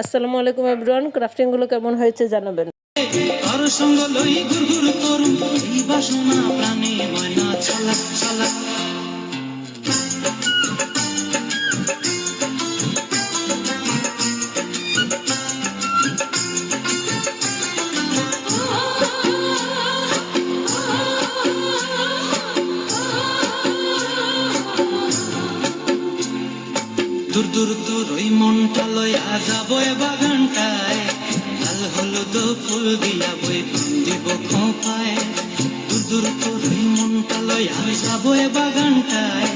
আসসালামু আলাইকুম এভরিওয়ান ক্রাফটিংগুলো কেমন হয়েছে জানাবেন। সঙ্গ লই গুরগুর এই বাসনা প্রাণে ময়না দূর দূর দূর ওই মনটা লয়া যাব বাগানটায়। লাল হলুদ ফুল দিয়া বই দিব খোপায়। দূর দূর দূর ওই মনটা লয়া যাব বাগানটায়।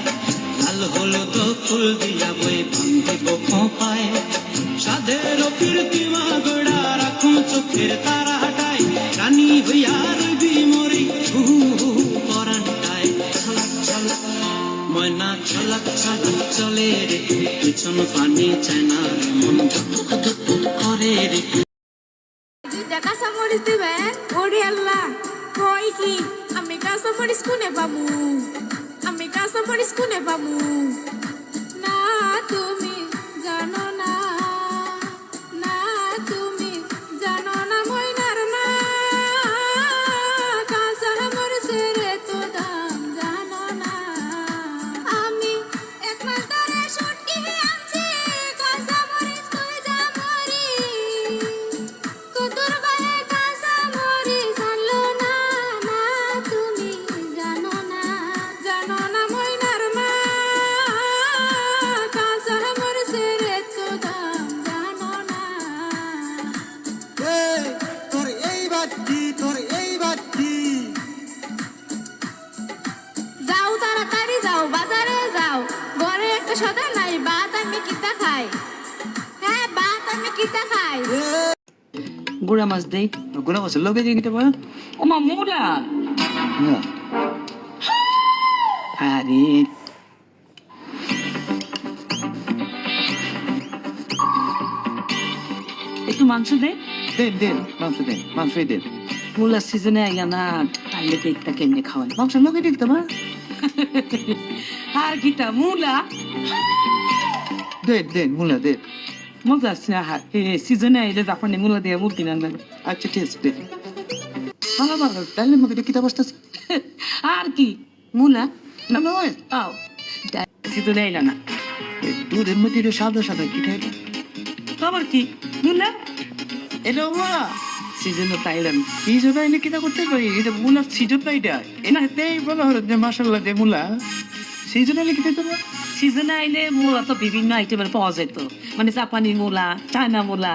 লাল হলুদ ফুল দিয়া বই দিব খোপায়। সাদের প্রীতিমা গোড়া রাখুন চোখের তারা। দুইটা কাঁচা দিবেন কই কি আমি কাঁচা মরিচ কোনে পামু আমি কাঁচা মরিচ কোনে না তুমি জানো না সদা নাই ভাত আমি কিতা খাই। হ্যাঁ ভাত আমি কিতা খাই। গুড়া মাছ দেই। লোকে দিয়ে নিতে পারো ও মা মুড়া। আরে। একটু মাংস দে। দেন দেন মাংস দেন মাংসই দেন। মুলার সিজনে আইয়া না তাইলে কেকটা কেমনে খাওয়াই? মাংস লোকে দিতে পারো আর গীতা মুলা। দেন দেন মুলা দেন মজা আছে আহার সিজনে আইলে জাপানি মুলা দিয়ে মুরগি রান্না আচ্ছা ঠিক আছে দেন ভালো ভালো। তাহলে মধ্যে কিতা অবস্থা আছে? আর কি? মুলা? না নয় পাও সিজনে আইলা না। দুধের মধ্যে এটা সাদা সাদা কি খাই খবর কি? মুলা? এটা মা সিজনে তাইলাম কি জন্য এনে কিতা করতে পারি? এটা মুলার সিজন এটা এনা হেতেই বলা হলো যে মাসাল্লাহ যে মুলা। সিজন আইলে কিনা করব সিজনে আইলে মূলা তো বিভিন্ন আইটেমের পাওয়া যেত। মানে জাপানি মূলা চায়না মূলা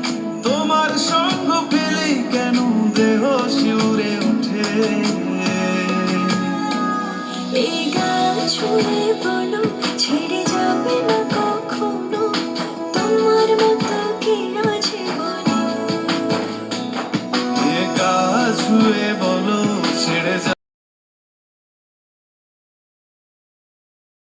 ছুঁয়ে বলো ছেড়ে